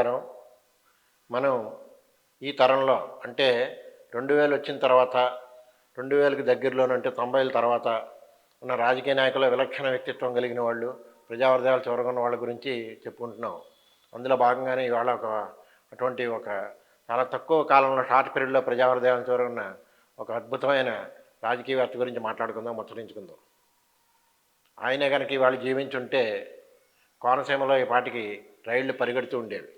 నమస్కారం మనం ఈ తరంలో అంటే రెండు వేలు వచ్చిన తర్వాత రెండు వేలకు దగ్గరలోనే అంటే తొంభైల తర్వాత ఉన్న రాజకీయ నాయకుల విలక్షణ వ్యక్తిత్వం కలిగిన వాళ్ళు ప్రజావర్గాలు చూరగొన్న వాళ్ళ గురించి చెప్పుకుంటున్నాం. అందులో భాగంగానే ఇవాళ ఒక అటువంటి ఒక చాలా తక్కువ కాలంలో షార్ట్ పీరియడ్లో ప్రజావర్గాలు చూరగొన్న ఒక అద్భుతమైన రాజకీయవేత్త గురించి మాట్లాడుకుందాం ముచ్చరించుకుందాం ఆయనే కనుక ఇవాళ జీవించుంటే కోనసీమలో ఈ పాటికి రైళ్ళు పరిగెడుతూ ఉండేవి.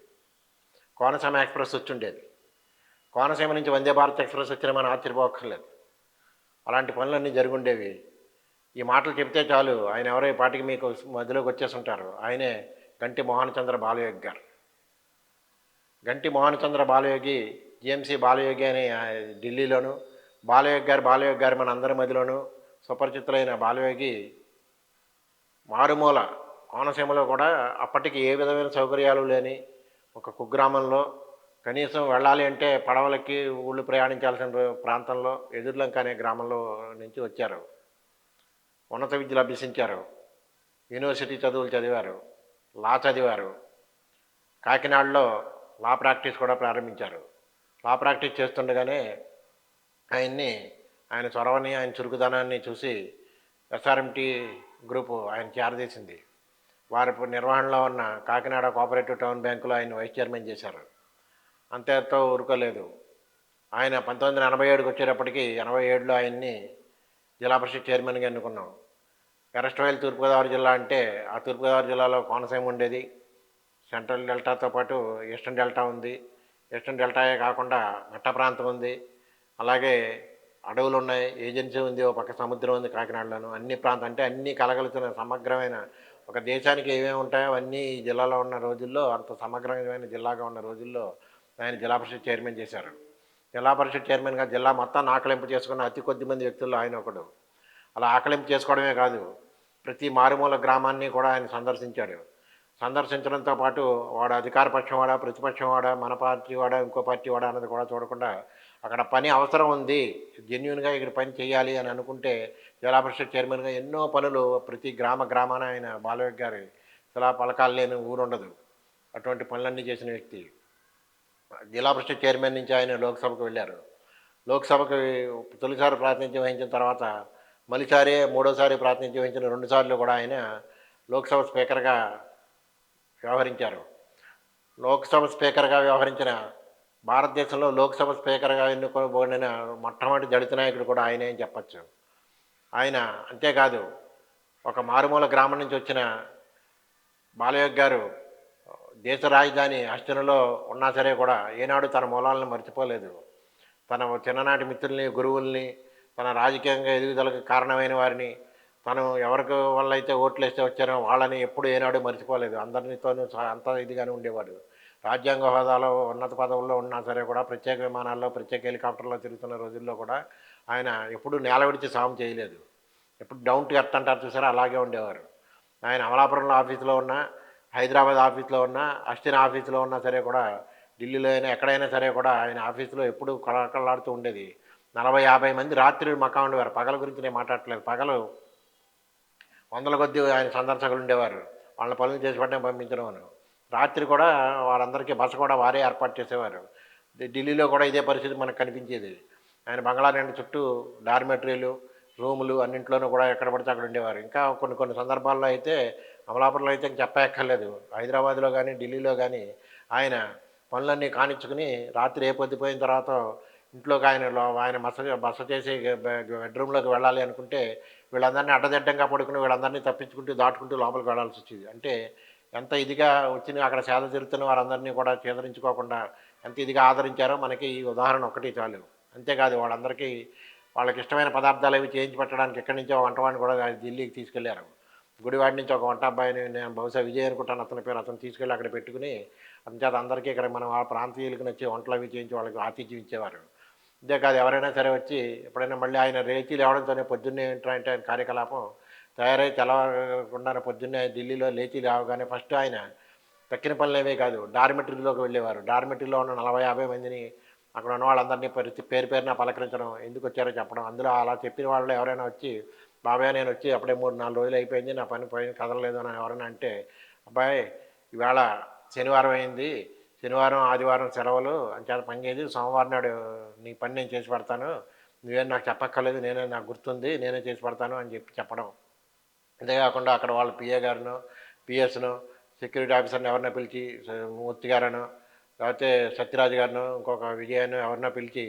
కోనసీమ ఎక్స్ప్రెస్ వచ్చిండేది. కోనసీమ నుంచి వందే భారత్ ఎక్స్ప్రెస్ వచ్చిన మనం ఆశ్చర్యపోక్కర్లేదు. అలాంటి పనులన్నీ జరుగుండేవి. ఈ మాటలు చెప్తే చాలు ఆయన ఎవరో ఈ పాటికి మీకు మధ్యలోకి వచ్చేసి ఉంటారు ఆయనే గంటి మోహనచంద్ర బాలయోగి గారు. గంటి మోహనచంద్ర బాలయోగి జిఎంసీ బాలయోగి అని ఢిల్లీలోను బాలయోగి గారు బాలయోగి గారు మన అందరి మధ్యలోను సుపరిచితులైన బాలయోగి మారుమూల కోనసీమలో కూడా అప్పటికి ఏ విధమైన సౌకర్యాలు లేని ఒక కుగ్రామంలో కనీసం వెళ్ళాలి అంటే పడవలకి ఊళ్ళు ప్రయాణించాల్సిన ప్రాంతంలో ఎదుర్లంక అనే గ్రామంలో నుంచి వచ్చారు. ఉన్నత విద్యలు అభ్యసించారు. యూనివర్సిటీ చదువులు చదివారు. లా చదివారు. కాకినాడలో లా ప్రాక్టీస్ కూడా ప్రారంభించారు. లా ప్రాక్టీస్ చేస్తుండగానే ఆయన్ని ఆయన చొరవని ఆయన చురుకుదనాన్ని చూసి ఎస్ఆర్ఎంటీ గ్రూపు ఆయన చేరదీసింది. వారి నిర్వహణలో ఉన్న కాకినాడ కోఆపరేటివ్ టౌన్ బ్యాంకులో ఆయన వైస్ చైర్మన్ చేశారు. అంతేతో ఊరుకోలేదు. ఆయన పంతొమ్మిది వందల ఎనభై ఏడుకి వచ్చేటప్పటికి ఎనభై ఏడులో ఆయన్ని జిల్లా పరిషత్ చైర్మన్గా ఎన్నుకున్నాం. ఎరస్ట్రాయిల్ తూర్పుగోదావరి జిల్లా అంటే ఆ తూర్పుగోదావరి జిల్లాలో కోనసీమ ఉండేది. సెంట్రల్ డెల్టాతో పాటు ఈస్టర్న్ డెల్టా ఉంది. ఈస్టర్న్ డెల్టాయే కాకుండా మెట్ట ప్రాంతం ఉంది. అలాగే అడవులు ఉన్నాయి ఏజెన్సీ ఉంది ఒక పక్క సముద్రం ఉంది కాకినాడలోను. అన్ని ప్రాంతం అంటే అన్నీ కలగలుతున్న సమగ్రమైన ఒక దేశానికి ఏమేమి ఉంటాయో అవన్నీ ఈ జిల్లాలో ఉన్న రోజుల్లో అంత సమగ్రమైన జిల్లాగా ఉన్న రోజుల్లో ఆయన జిల్లా పరిషత్ చైర్మన్ చేశారు. జిల్లా పరిషత్ చైర్మన్గా జిల్లా మొత్తాన్ని ఆకలింపు చేసుకున్న అతి కొద్ది మంది వ్యక్తుల్లో ఆయన ఒకడు. అలా ఆకలింపు చేసుకోవడమే కాదు ప్రతి మారుమూల గ్రామాన్ని కూడా ఆయన సందర్శించాడు. సందర్శించడంతో పాటు వాడు అధికార పక్షం వాడా ప్రతిపక్షం వాడా మన పార్టీ వాడా ఇంకో పార్టీ వాడా అన్నది కూడా చూడకుండా అక్కడ పని అవసరం ఉంది జెన్యున్గా ఇక్కడ పని చేయాలి అని అనుకుంటే జిల్లా పరిషత్ చైర్మన్గా ఎన్నో పనులు ప్రతి గ్రామ గ్రామాన ఆయన బాలయ్య గారి శిలా పలకాలు లేని ఊరుండదు. అటువంటి పనులన్నీ చేసిన వ్యక్తి. జిల్లా పరిషత్ చైర్మన్ నుంచి ఆయన లోక్సభకు వెళ్ళారు. లోక్సభకు తొలిసారి ప్రాతినిధ్యం వహించిన తర్వాత మళ్ళీసారి మూడోసారి ప్రాతినిధ్యం వహించిన రెండుసార్లు కూడా ఆయన లోక్సభ స్పీకర్గా వ్యవహరించారు. లోక్సభ స్పీకర్గా వ్యవహరించిన భారతదేశంలో లోక్సభ స్పీకర్గా ఎన్నుకోబడిన మొట్టమొదటి దళిత నాయకుడు కూడా ఆయనే అని చెప్పచ్చు. ఆయన అంతేకాదు ఒక మారుమూల గ్రామం నుంచి వచ్చిన బాలయోగ్ గారు దేశ రాజధాని అస్తినలో ఉన్నా సరే కూడా ఏనాడు తన మూలాలను మర్చిపోలేదు. తన చిన్ననాటి మిత్రుల్ని గురువుల్ని తన రాజకీయంగా ఎదుగుదలకు కారణమైన వారిని తను ఎవరికి వాళ్ళైతే ఓట్లు వేస్తే వచ్చారో వాళ్ళని ఎప్పుడు ఏనాడు మర్చిపోలేదు. అందరితోనూ అంత ఇదిగానే ఉండేవాడు. రాజ్యాంగ హోదాలో ఉన్నత పదవుల్లో ఉన్నా సరే కూడా ప్రత్యేక విమానాల్లో ప్రత్యేక హెలికాప్టర్లో తిరుగుతున్న రోజుల్లో కూడా ఆయన ఎప్పుడు నేల విడిచి సాము చేయలేదు. ఎప్పుడు డౌన్ టు ఎర్త్ అంటారు చూసారా? అలాగే ఉండేవారు. ఆయన అమలాపురంలో ఆఫీసులో ఉన్నా హైదరాబాద్ ఆఫీస్లో ఉన్నా అస్టిన్ ఆఫీసులో ఉన్నా సరే కూడా ఢిల్లీలో అయినా ఎక్కడైనా సరే కూడా ఆయన ఆఫీసులో ఎప్పుడు కళకళలాడుతూ ఉండేది. నలభై యాభై మంది రాత్రి మకా ఉండేవారు పగల గురించి నేను మాట్లాడట్లేదు. పగలు వందల కొద్ది ఆయన సందర్శకులు ఉండేవారు. వాళ్ళ పనులు చేసి పట్టడం పంపించడం రాత్రి కూడా వారందరికీ బస కూడా వారే ఏర్పాటు చేసేవారు. ఢిల్లీలో కూడా ఇదే పరిస్థితి మనకు కనిపించేది. ఆయన బంగ్లా రెండు చుట్టూ డార్మెటరీలు రూములు అన్నింట్లోనూ కూడా ఎక్కడ పడితే అక్కడ ఉండేవారు. ఇంకా కొన్ని కొన్ని సందర్భాల్లో అయితే అమలాపురంలో అయితే చెప్పక్కర్లేదు. హైదరాబాద్లో కానీ ఢిల్లీలో కానీ ఆయన పనులన్నీ కానిచ్చుకుని రాత్రి ఏ పొద్దుపోయిన తర్వాత ఇంట్లోకి ఆయన ఆయన మస బస చేసే బెడ్రూమ్లోకి వెళ్ళాలి అనుకుంటే వీళ్ళందరినీ అడ్డదిడ్డంగా పడుకుని వీళ్ళందరినీ తప్పించుకుంటూ దాటుకుంటూ లోపలికి వెళ్ళాల్సి వచ్చేది. అంటే ఎంత ఇదిగా వచ్చిన అక్కడ సేద తీరుతున్న వారందరినీ కూడా చేదరించుకోకుండా ఎంత ఇదిగా ఆదరించారో మనకి ఈ ఉదాహరణ ఒకటి చాలు. అంతేకాదు వాళ్ళందరికీ వాళ్ళకి ఇష్టమైన పదార్థాలు అవి చేయించి పెట్టడానికి ఎక్కడి నుంచో వంటవాడిని కూడా ఢిల్లీకి తీసుకెళ్ళారు. గుడివాడి నుంచి ఒక వంట అబ్బాయిని నేను బహుశా విజయ్ అనుకుంటాను అతని పేరు అతను తీసుకెళ్ళి అక్కడ పెట్టుకుని అంతేత అందరికీ ఇక్కడ మనం ఆ ప్రాంతీయులకు నచ్చి వంటలు అవి చేయించి వాళ్ళకి ఆతిథ్యం ఇచ్చేవారు. అంతేకాదు ఎవరైనా సరే వచ్చి ఎప్పుడైనా మళ్ళీ ఆయన రేచి లేవడంతోనే పొద్దున్నే ఏంటంటే ఆయన కార్యకలాపం తయారై తెల్లవారకుండా పొద్దున్నే ఢిల్లీలో లేచి లేవగానే ఫస్ట్ ఆయన తక్కిన పనులేవే కాదు డార్మెటరీలోకి వెళ్ళేవారు. డార్మెటరీలో ఉన్న నలభై యాభై మందిని అక్కడ ఉన్న వాళ్ళందరినీ పరిస్థితి పేరు పేరున పలకరించడం ఎందుకు వచ్చారో చెప్పడం అందులో అలా చెప్పిన వాళ్ళు ఎవరైనా వచ్చి బాబాయ్ నేను వచ్చి అప్పుడే మూడు నాలుగు రోజులు అయిపోయింది నా పని పోయింది కదలలేదు అని ఎవరైనా అంటే అబ్బాయి ఇవాళ శనివారం అయింది శనివారం ఆదివారం సెలవులు అంచేత పని చేసి సోమవారం నాడు నీ పని నేను చేసి పెడతాను. నువ్వేం నాకు చెప్పక్కర్లేదు నేనే నాకు గుర్తుంది నేనే చేసి పెడతాను అని చెప్పి చెప్పడం. అంతేకాకుండా అక్కడ వాళ్ళ పిఏ గారును పిఎస్ను సెక్యూరిటీ ఆఫీసర్ని ఎవరినో పిలిచి మూర్తి గారను లేకపోతే సత్యరాజు గారిను ఇంకొక విజయాన్ని ఎవరినో పిలిచి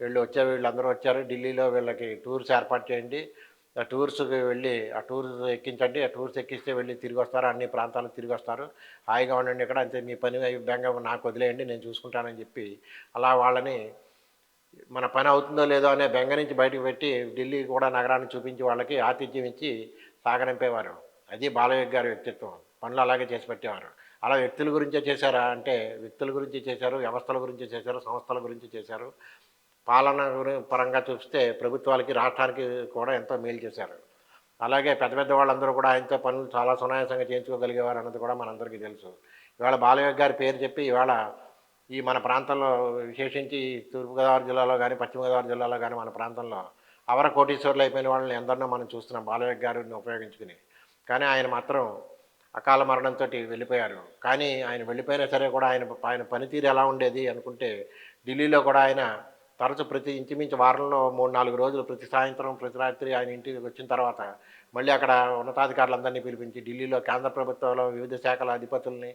వీళ్ళు వచ్చే వీళ్ళందరూ వచ్చారు. ఢిల్లీలో వీళ్ళకి టూర్స్ ఏర్పాటు చేయండి. టూర్స్కి వెళ్ళి ఆ టూర్స్ ఎక్కించండి ఆ టూర్స్ ఎక్కిస్తే వెళ్ళి తిరిగి వస్తారు అన్ని ప్రాంతాలకు తిరిగి వస్తారు హాయిగా ఉండండి ఇక్కడ అంతే మీ పని అయిపోయాక నాకు వదిలేయండి నేను చూసుకుంటానని చెప్పి అలా వాళ్ళని మన పని అవుతుందో లేదో అనే బెంగ నుంచి బయటకు పెట్టి ఢిల్లీ కూడా నగరాన్ని చూపించి వాళ్ళకి ఆతిథ్యం ఇచ్చి సాగనంపేవారు. అది బాలయ్య గారి వ్యక్తిత్వం. పనులు అలాగే చేసి పెట్టేవారు. అలా వ్యక్తుల గురించే చేశారా? అంటే వ్యక్తుల గురించి చేశారు వ్యవస్థల గురించి చేశారు సంస్థల గురించి చేశారు. పాలన పరంగా చూస్తే ప్రభుత్వాలకి రాష్ట్రానికి కూడా ఎంతో మేలు చేశారు. అలాగే పెద్ద పెద్ద వాళ్ళందరూ కూడా ఆయనతో పనులు చాలా సునాయాసంగా చేయించుకోగలిగేవారు అన్నది కూడా మనందరికీ తెలుసు. ఇవాళ బాలయోగి గారి పేరు చెప్పి ఇవాళ ఈ మన ప్రాంతంలో విశేషించి తూర్పుగోదావరి జిల్లాలో కానీ పశ్చిమ గోదావరి జిల్లాలో కానీ మన ప్రాంతంలో అవర కోటీశ్వర్లు అయిపోయిన వాళ్ళని ఎందరినో మనం చూస్తున్నాం బాలయోగి గారిని ఉపయోగించుకుని. కానీ ఆయన మాత్రం అకాల మరణంతో వెళ్ళిపోయారు. కానీ ఆయన వెళ్ళిపోయినా సరే కూడా ఆయన ఆయన పనితీరు ఎలా ఉండేది అనుకుంటే ఢిల్లీలో కూడా ఆయన తరచు ప్రతి ఇంచుమించు వారంలో మూడు నాలుగు రోజులు ప్రతి సాయంత్రం ప్రతి రాత్రి ఆయన ఇంటికి వచ్చిన తర్వాత మళ్ళీ అక్కడ ఉన్నతాధికారులందరినీ పిలిపించి ఢిల్లీలో కేంద్ర ప్రభుత్వంలో వివిధ శాఖల అధిపతుల్ని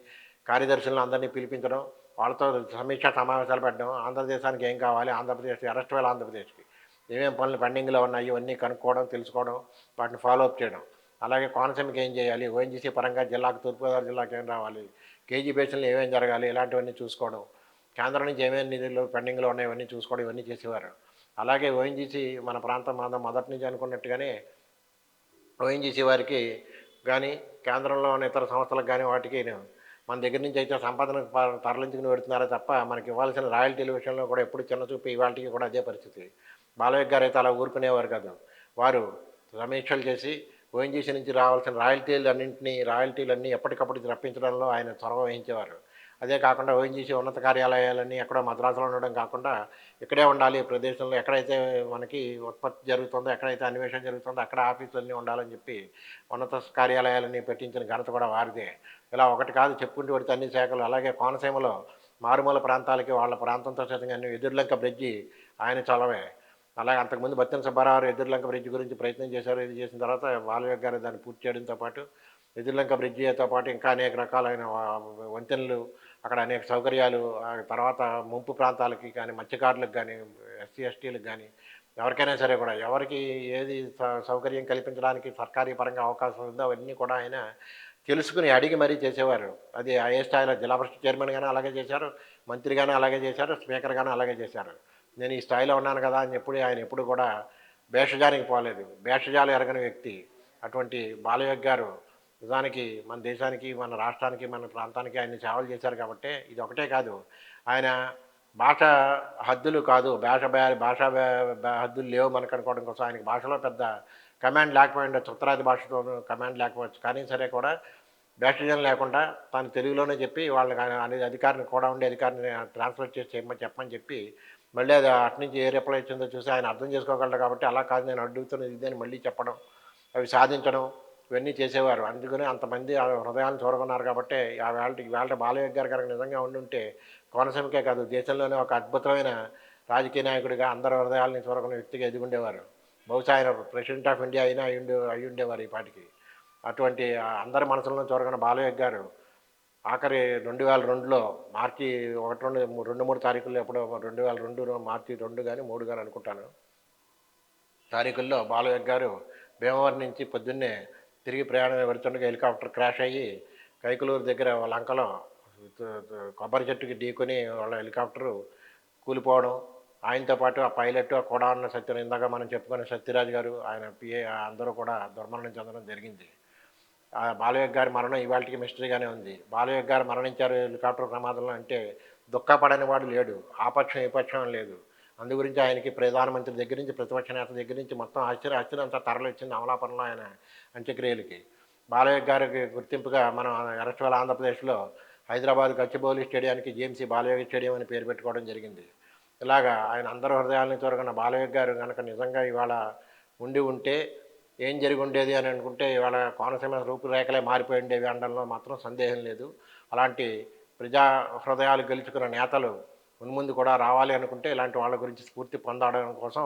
కార్యదర్శులను అందరినీ పిలిపించడం వాళ్ళతో సమీక్షా సమావేశాలు పెట్టడం ఆంధ్రదేశానికి ఏం కావాలి ఆంధ్రప్రదేశ్ అరెస్ట్ వేల ఆంధ్రప్రదేశ్కి ఏమేమి పనులు పెండింగ్లో ఉన్నాయి ఇవన్నీ కనుక్కోవడం తెలుసుకోవడం వాటిని ఫాలో అప్ చేయడం. అలాగే కోనసీమకి ఏం చేయాలి ఓఎన్జీసీ పరంగా జిల్లాకు తూర్పుగోదావరి జిల్లాకి ఏం రావాలి కేజీ బేసిన్లు ఏమేమి జరగాలి ఇలాంటివన్నీ చూసుకోవడం. కేంద్రం నుంచి ఏమేమి నిధులు పెండింగ్లో ఉన్నాయి ఇవన్నీ చూసుకోవడం ఇవన్నీ చేసేవారు. అలాగే ఓఎన్జీసీ మన ప్రాంతం మన మొదటి నుంచి అనుకున్నట్టుగానే ఓఎన్జీసీ వారికి కానీ కేంద్రంలో ఉన్న ఇతర సంస్థలకు కానీ వాటికి మన దగ్గర నుంచి అయితే సంపాదన ప- తరలించుకుని పెడుతున్నారే తప్ప మనకి ఇవ్వాల్సిన రాయల్టీల విషయంలో కూడా ఎప్పుడు చిన్న చూపు ఇవాళకి కూడా అదే పరిస్థితి. బాలయ్య గారు అయితే అలా ఊరుకునేవారు కాదు. వారు సమీక్షలు చేసి ఓఎన్జీసీ నుంచి రావాల్సిన రాయల్టీలు అన్నింటినీ రాయల్టీలన్నీ ఎప్పటికప్పుడు రప్పించడంలో ఆయన చొరవ వహించేవారు. అదే కాకుండా ఓఎన్జీసీ ఉన్నత కార్యాలయాలన్నీ ఎక్కడో మద్రాసులో ఉండడం కాకుండా ఇక్కడే ఉండాలి. ఈ ప్రదేశంలో ఎక్కడైతే మనకి ఉత్పత్తి జరుగుతుందో ఎక్కడైతే అన్వేషణ జరుగుతుందో అక్కడ ఆఫీసులన్నీ ఉండాలని చెప్పి ఉన్నత కార్యాలయాలన్నీ పెట్టించిన ఘనత కూడా వారిదే. ఇలా ఒకటి కాదు చెప్పుకుంటూ పడితే అన్ని శాఖలు. అలాగే కోనసీమలో మారుమూల ప్రాంతాలకి వాళ్ళ ప్రాంతంతో సైతం ఎదుర్లంక బ్రిడ్జి ఆయన చలవే అలాగే అంతకుముందు బత్తిన సుబ్బారావు ఎదుర్లంక బ్రిడ్జి గురించి ప్రయత్నం చేశారు. ఇది చేసిన తర్వాత బాలయ్య గారు దాన్ని పూర్తి చేయడంతో పాటు ఎదుర్లంక బ్రిడ్జితో పాటు ఇంకా అనేక రకాలైన వంతెనలు అక్కడ అనేక సౌకర్యాలు తర్వాత ముంపు ప్రాంతాలకి కానీ మత్స్యకారులకు కానీ ఎస్సీ ఎస్టీలకు కానీ ఎవరికైనా సరే కూడా ఎవరికి ఏది సౌకర్యం కల్పించడానికి సర్కారీ పరంగా అవకాశం ఉందో అవన్నీ కూడా ఆయన తెలుసుకుని అడిగి మరీ చేసేవారు. అది ఏ స్థాయిలో జిల్లా పరిషత్ చైర్మన్ కానీ అలాగే చేశారు మంత్రిగానే అలాగే చేశారు స్పీకర్ కానీ అలాగే చేశారు. నేను ఈ స్థాయిలో ఉన్నాను కదా అని ఎప్పుడు ఆయన ఎప్పుడు కూడా భేషజానికి పోలేదు. భేషజాలు ఎరగని వ్యక్తి అటువంటి బాలయోగ్ గారు నిజానికి మన దేశానికి మన రాష్ట్రానికి మన ప్రాంతానికి ఆయన సేవలు చేశారు కాబట్టి ఇది ఒకటే కాదు. ఆయన భాష హద్దులు కాదు. భాష భాష భాషా హద్దులు లేవు మనకు అనుకోవడం కోసం. ఆయనకి భాషలో పెద్ద కమాండ్ లేకపోయింది ఉత్తరాది భాషలో కమాండ్ లేకపోవచ్చు. కానీ సరే కూడా భేషజం లేకుండా తను తెలుగులోనే చెప్పి వాళ్ళకి అనేది అధికారిని కూడా ఉండే అధికారిని ట్రాన్స్ఫర్ చేసి చేయమని చెప్పమని చెప్పి మళ్ళీ అది అటు నుంచి ఏ రిప్లై ఇచ్చిందో చూసి ఆయన అర్థం చేసుకోగలరు కాబట్టి అలా కాదు. నేను అడుగుతున్నది ఇదే అని మళ్ళీ చెప్పడం అవి సాధించడం ఇవన్నీ చేసేవారు. అందుకని అంతమంది ఆ హృదయాలను చూరగొన్నారు కాబట్టి ఆ వేళ వేళ బాలయ్య గారు కనుక నిజంగా ఉండుంటే కోనసీమకే కాదు దేశంలోనే ఒక అద్భుతమైన రాజకీయ నాయకుడిగా అందరి హృదయాలని చూరగొన్న వ్యక్తిగా ఎదిగుండేవారు బహుశా ఆయన ప్రెసిడెంట్ ఆఫ్ ఇండియా అయినా అయ్యుండే అయ్యుండేవారు ఈ పాటికి. అటువంటి అందరి మనసులను చూరగొన్న బాలయ్య గారు ఆఖరి రెండు వేల రెండులో మార్చి ఒకటి రెండు రెండు మూడు తారీఖుల్లో ఎప్పుడో రెండు వేల రెండు మార్చి రెండు కానీ మూడు కానీ అనుకుంటాను. తారీఖుల్లో బాలయ్య గారు భీమవరం నుంచి పొద్దున్నే తిరిగి ప్రయాణం వెళ్తుండగా హెలికాప్టర్ క్రాష్ అయ్యి కైకులూరు దగ్గర లంకలో అంకలో కొబ్బరి చెట్టుకి ఢీకొని వాళ్ళ హెలికాప్టరు కూలిపోవడం. ఆయనతో పాటు ఆ పైలట్ ఆ కూడా ఉన్న సత్య ఇందాక మనం చెప్పుకున్న సత్యరాజు గారు ఆయన పిఏ అందరూ కూడా దుర్మరణం చెందడం జరిగింది. ఆ బాలయ్య గారి మరణం ఇవాళకి మిస్టరీగానే ఉంది. బాలయ్య గారు మరణించారు హెలికాప్టర్ ప్రమాదంలో అంటే దుఃఖపడని వాడు లేడు. ఆ పక్షం ఈ పక్షం లేదు. అందు గురించి ఆయనకి ప్రధానమంత్రి దగ్గర నుంచి ప్రతిపక్ష నేత దగ్గర నుంచి మొత్తం ఆశ్చర్య ఆశ్చర్యం అంతా తరలిచ్చింది అమలాపురంలో ఆయన అంత్యక్రియలకి. బాలయ్య గారికి గుర్తింపుగా మనం ఎరస్ట్వల్ ఆంధ్రప్రదేశ్లో హైదరాబాద్ గచ్చిబౌలి స్టేడియానికి జేఎంసీ బాలయ్య స్టేడియం అని పేరు పెట్టుకోవడం జరిగింది. ఇలాగా ఆయన అందరి హృదయాలను తొరగిన బాలయ్య గారు కనుక నిజంగా ఇవాళ ఉండి ఉంటే ఏం జరిగి ఉండేది అని అనుకుంటే ఇవాళ కోనసీమ రూపురేఖలే మారిపోయి ఉండేవి అనడంలో మాత్రం సందేహం లేదు. అలాంటి ప్రజా హృదయాలు గెలుచుకున్న నేతలు మున్ముందు కూడా రావాలి అనుకుంటే ఇలాంటి వాళ్ళ గురించి స్ఫూర్తి పొందడం కోసం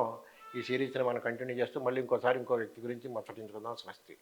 ఈ సిరీస్ని మనం కంటిన్యూ చేస్తూ మళ్ళీ ఇంకోసారి ఇంకో వ్యక్తి గురించి ముచ్చటించుకుందాం స్వస్తి.